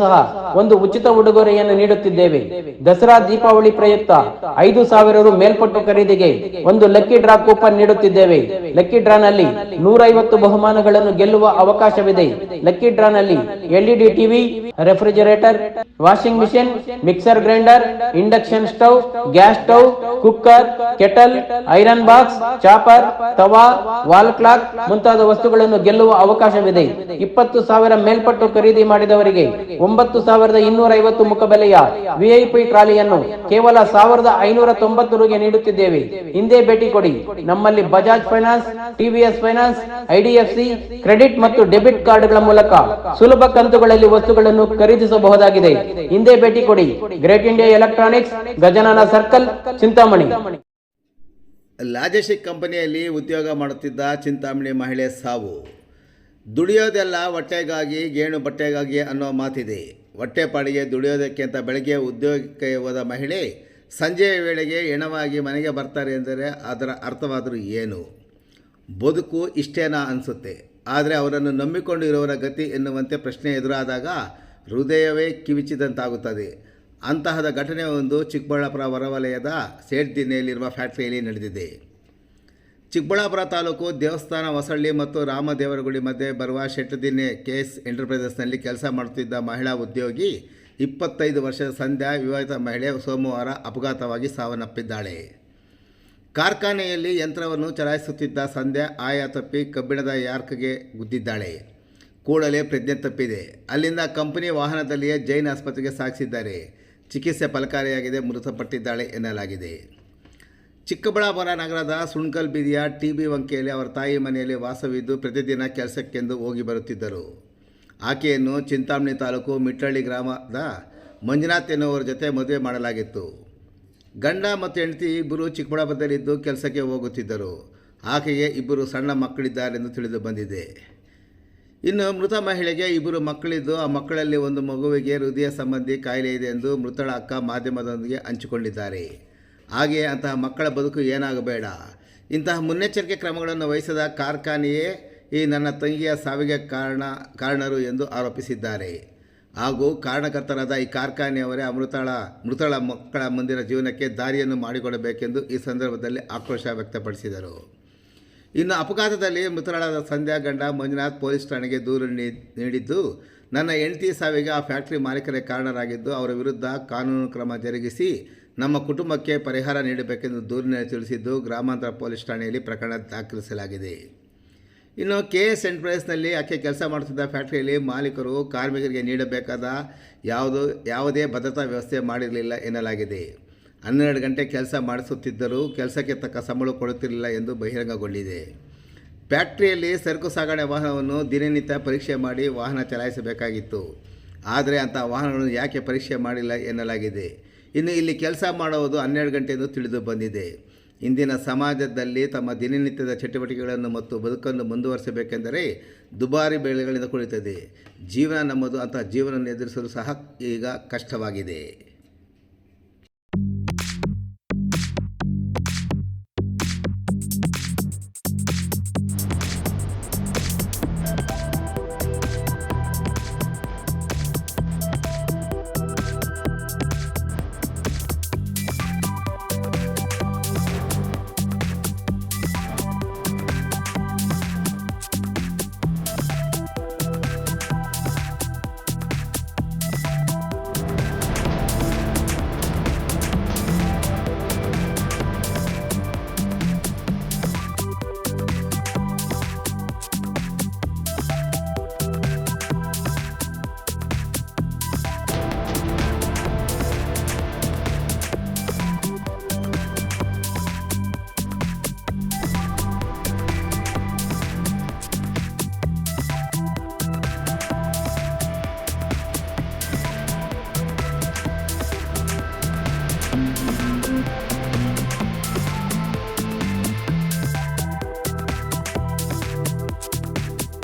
ಸಹ ಒಂದು ಉಚಿತ ಉಡುಗೊರೆಯನ್ನು ನೀಡುತ್ತಿದ್ದೇವೆ. ದಸರಾ ದೀಪಾವಳಿ ಪ್ರಯುಕ್ತ ಐದು ಸಾವಿರ ರು ಮೇಲ್ಪಟ್ಟು ಖರೀದಿಗೆ ಒಂದು ಲಕ್ಕಿ ಡ್ರಾ ಕೂಪನ್ ನೀಡುತ್ತಿದ್ದೇವೆ. ಲಕ್ಕಿ ಡ್ರಾ ನಲ್ಲಿ ನೂರೈವತ್ತು ಬಹುಮಾನಗಳನ್ನು ಗೆಲ್ಲುವ ಅವಕಾಶವಿದೆ. ಲಕ್ಕಿ ಡ್ರಾ ನಲ್ಲಿ LED TV, refrigerator, washing machine, mixer grinder, induction stove, gas stove, cooker, kettle, iron box, chopper, tawa, wall clock ಮುಂತಾದ ವಸ್ತುಗಳನ್ನು ಗೆಲ್ಲುವ ಅವಕಾಶವಿದೆ. ಇಪ್ಪತ್ತು ಸಾವಿರ ಮೇಲ್ಪಟ್ಟು ಖರೀದಿ ಮಾಡಿದವರಿಗೆ ಒಂಬತ್ತು ಸಾವಿರದ ಇನ್ನೂರ ಐವತ್ತು ಮುಖಬೆಲೆಯ ವಿಐಪಿ ಟ್ರಾಲಿಯನ್ನು ಕೇವಲ ಸಾವಿರದ ಐನೂರ ತೊಂಬತ್ತು ರುಗೆ ನೀಡುತ್ತಿದ್ದೇವೆ. ಹಿಂದೆ ಭೇಟಿ ಕೊಡಿ. ನಮ್ಮಲ್ಲಿ Bajaj finance TVS finance IDFC credit ಮತ್ತು ಡೆಬಿಟ್ ಕಾರ್ಡ್ಗಳ ಮೂಲಕ ಸುಲಭ ಕಂತುಗಳಲ್ಲಿ ವಸ್ತುಗಳನ್ನು ಖರೀದಿಸಬಹುದಾಗಿದೆ. ಹಿಂದೆ ಭೇಟಿ ಕೊಡಿ. Great India electronics, Gajanana circle, Chintamani. Logistic ಕಂಪನಿಯಲ್ಲಿ ಉದ್ಯೋಗ ಮಾಡುತ್ತಿದ್ದ ಚಿಂತಾಮಣಿ ಮಹಿಳೆ ಸಾವು. ದುಡಿಯೋದೆಲ್ಲ ಹೊಟ್ಟೆಗಾಗಿ, ಗೇಣು ಬಟ್ಟೆಗಾಗಿ ಅನ್ನೋ ಮಾತಿದೆ. ಹೊಟ್ಟೆಪಾಡಿಗೆ ದುಡಿಯೋದಕ್ಕೆ ಅಂತ ಬೆಳಗ್ಗೆ ಉದ್ಯೋಗಕ್ಕೆ ಹೋದ ಮಹಿಳೆ ಸಂಜೆಯ ವೇಳೆಗೆ ಹೆಣವಾಗಿ ಮನೆಗೆ ಬರ್ತಾರೆ ಎಂದರೆ ಅದರ ಅರ್ಥವಾದರೂ ಏನು? ಬದುಕು ಇಷ್ಟೇನಾ ಅನಿಸುತ್ತೆ. ಆದರೆ ಅವರನ್ನು ನಂಬಿಕೊಂಡಿರುವವರ ಗತಿ ಎನ್ನುವಂತೆ ಪ್ರಶ್ನೆ ಎದುರಾದಾಗ ಹೃದಯವೇ ಕಿವಿಚಿದಂತಾಗುತ್ತದೆ. ಅಂತಹದ ಘಟನೆ ಒಂದು ಚಿಕ್ಕಬಳ್ಳಾಪುರ ಹೊರವಲಯದ ಸೇಡ್ದಿನ್ನೆಯಲ್ಲಿರುವ ಫ್ಯಾಕ್ಟರಿಯಲ್ಲಿ ನಡೆದಿದೆ. ಚಿಕ್ಕಬಳ್ಳಾಪುರ ತಾಲೂಕು ದೇವಸ್ಥಾನ ಹೊಸಳ್ಳಿ ಮತ್ತು ರಾಮದೇವರಗುಡಿ ಮಧ್ಯೆ ಬರುವ ಶೆಟ್ಟದಿನ್ನೆ ಕೆಎಸ್ ಎಂಟರ್ಪ್ರೈಸಸ್ನಲ್ಲಿ ಕೆಲಸ ಮಾಡುತ್ತಿದ್ದ ಮಹಿಳಾ ಉದ್ಯೋಗಿ, ಇಪ್ಪತ್ತೈದು ವರ್ಷದ ಸಂಧ್ಯಾ, ವಿವಾಹಿತ ಮಹಿಳೆ ಸೋಮವಾರ ಅಪಘಾತವಾಗಿ ಸಾವನ್ನಪ್ಪಿದ್ದಾಳೆ. ಕಾರ್ಖಾನೆಯಲ್ಲಿ ಯಂತ್ರವನ್ನು ಚಲಾಯಿಸುತ್ತಿದ್ದ ಸಂಧ್ಯಾ ಆಯಾ ತಪ್ಪಿ ಕಬ್ಬಿಣದ ಯಾರ್ಕ್ಗೆ ಗುದ್ದಿದ್ದಾಳೆ. ಕೂಡಲೇ ಪ್ರಜ್ಞೆ ತಪ್ಪಿದೆ. ಅಲ್ಲಿಂದ ಕಂಪನಿ ವಾಹನದಲ್ಲಿಯೇ ಜೈನ್ ಆಸ್ಪತ್ರೆಗೆ ಸಾಗಿಸಿದ್ದಾರೆ. ಚಿಕಿತ್ಸೆ ಫಲಕಾರಿಯಾಗಿದೆ, ಮೃತಪಟ್ಟಿದ್ದಾಳೆ ಎನ್ನಲಾಗಿದೆ. ಚಿಕ್ಕಬಳ್ಳಾಪುರ ನಗರದ ಸುಣ್ಕಲ್ ಬೀದಿಯ ಟಿ ಬಿ ವಂಕೆಯಲ್ಲಿ ಅವರ ತಾಯಿ ಮನೆಯಲ್ಲಿ ವಾಸವಿದ್ದು ಪ್ರತಿದಿನ ಕೆಲಸಕ್ಕೆಂದು ಹೋಗಿ ಬರುತ್ತಿದ್ದರು. ಆಕೆಯನ್ನು ಚಿಂತಾಮಣಿ ತಾಲೂಕು ಮಿಟ್ಟಳ್ಳಿ ಗ್ರಾಮದ ಮಂಜುನಾಥ್ ಎನ್ನುವರ ಜೊತೆ ಮದುವೆ ಮಾಡಲಾಗಿತ್ತು. ಗಂಡ ಮತ್ತು ಹೆಂಡತಿ ಇಬ್ಬರು ಚಿಕ್ಕಬಳ್ಳಾಪುರದಲ್ಲಿದ್ದು ಕೆಲಸಕ್ಕೆ ಹೋಗುತ್ತಿದ್ದರು. ಆಕೆಗೆ ಇಬ್ಬರು ಸಣ್ಣ ಮಕ್ಕಳಿದ್ದಾರೆಂದು ತಿಳಿದು ಬಂದಿದೆ. ಇನ್ನು ಮೃತ ಮಹಿಳೆಗೆ ಇಬ್ಬರು ಮಕ್ಕಳಿದ್ದು, ಆ ಮಕ್ಕಳಲ್ಲಿ ಒಂದು ಮಗುವಿಗೆ ಹೃದಯ ಸಂಬಂಧಿ ಕಾಯಿಲೆ ಇದೆ ಎಂದು ಮೃತಳ ಅಕ್ಕ ಮಾಧ್ಯಮದೊಂದಿಗೆ ಹಂಚಿಕೊಂಡಿದ್ದಾರೆ. ಹಾಗೆಯೇ ಅಂತಹ ಮಕ್ಕಳ ಬದುಕು ಏನಾಗಬೇಡ. ಇಂತಹ ಮುನ್ನೆಚ್ಚರಿಕೆ ಕ್ರಮಗಳನ್ನು ವಹಿಸದ ಕಾರ್ಖಾನೆಯೇ ಈ ನನ್ನ ತಂಗಿಯ ಸಾವಿಗೆ ಕಾರಣ, ಕಾರಣರು ಎಂದು ಆರೋಪಿಸಿದ್ದಾರೆ. ಹಾಗೂ ಕಾರಣಕರ್ತರಾದ ಈ ಕಾರ್ಖಾನೆಯವರೇ ಅಮೃತಳ, ಮೃತಳ ಮಕ್ಕಳ ಮುಂದಿನ ಜೀವನಕ್ಕೆ ದಾರಿಯನ್ನು ಮಾಡಿಕೊಡಬೇಕೆಂದು ಈ ಸಂದರ್ಭದಲ್ಲಿ ಆಕ್ರೋಶ ವ್ಯಕ್ತಪಡಿಸಿದರು. ಇನ್ನು ಅಪಘಾತದಲ್ಲಿ ಮೃತರಾದ ಸಂಧ್ಯಾ ಗಂಡ ಮಂಜುನಾಥ್ ಪೊಲೀಸ್ ಠಾಣೆಗೆ ದೂರು ನೀಡಿದ್ದು, ನನ್ನ ಹೆಂಡತಿ ಸಾವಿಗೆ ಆ ಫ್ಯಾಕ್ಟರಿ ಮಾಲೀಕರೇ ಕಾರಣರಾಗಿದ್ದು, ಅವರ ವಿರುದ್ಧ ಕಾನೂನು ಕ್ರಮ ಜರುಗಿಸಿ ನಮ್ಮ ಕುಟುಂಬಕ್ಕೆ ಪರಿಹಾರ ನೀಡಬೇಕೆಂದು ದೂರಿನಲ್ಲಿ ತಿಳಿಸಿದ್ದು ಗ್ರಾಮಾಂತರ ಪೊಲೀಸ್ ಠಾಣೆಯಲ್ಲಿ ಪ್ರಕರಣ ದಾಖಲಿಸಲಾಗಿದೆ. ಇನ್ನು ಕೆ ಎಸ್ ಎಂಟರ್ಪ್ರೈಸ್ನಲ್ಲಿ ಆಕೆ ಕೆಲಸ ಮಾಡುತ್ತಿದ್ದ ಫ್ಯಾಕ್ಟರಿಯಲ್ಲಿ ಮಾಲೀಕರು ಕಾರ್ಮಿಕರಿಗೆ ನೀಡಬೇಕಾದ ಯಾವುದು, ಯಾವುದೇ ಭದ್ರತಾ ವ್ಯವಸ್ಥೆ ಮಾಡಿರಲಿಲ್ಲ ಎನ್ನಲಾಗಿದೆ. ಹನ್ನೆರಡು ಗಂಟೆ ಕೆಲಸ ಮಾಡಿಸುತ್ತಿದ್ದರೂ ಕೆಲಸಕ್ಕೆ ತಕ್ಕ ಸಂಬಳ ಕೊಡುತ್ತಿರಲಿಲ್ಲ ಎಂದು ಬಹಿರಂಗಗೊಂಡಿದೆ. ಫ್ಯಾಕ್ಟ್ರಿಯಲ್ಲಿ ಸರಕು ಸಾಗಣೆ ವಾಹನವನ್ನು ದಿನನಿತ್ಯ ಪರೀಕ್ಷೆ ಮಾಡಿ ವಾಹನ ಚಲಾಯಿಸಬೇಕಾಗಿತ್ತು. ಆದರೆ ಅಂಥ ವಾಹನಗಳನ್ನು ಯಾಕೆ ಪರೀಕ್ಷೆ ಮಾಡಿಲ್ಲ ಎನ್ನಲಾಗಿದೆ. ಇನ್ನು ಇಲ್ಲಿ ಕೆಲಸ ಮಾಡುವುದು ಹನ್ನೆರಡು ಗಂಟೆ ಎಂದು ತಿಳಿದು ಬಂದಿದೆ. ಇಂದಿನ ಸಮಾಜದಲ್ಲಿ ತಮ್ಮ ದಿನನಿತ್ಯದ ಚಟುವಟಿಕೆಗಳನ್ನು ಮತ್ತು ಬದುಕನ್ನು ಮುಂದುವರಿಸಬೇಕೆಂದರೆ ದುಬಾರಿ ಬೆಳೆಗಳಿಂದ ಕುಳಿತದೆ ಜೀವನ ನಮ್ಮದು ಅಂತಹ ಜೀವನವನ್ನು ಎದುರಿಸಲು ಸಹ ಈಗ ಕಷ್ಟವಾಗಿದೆ.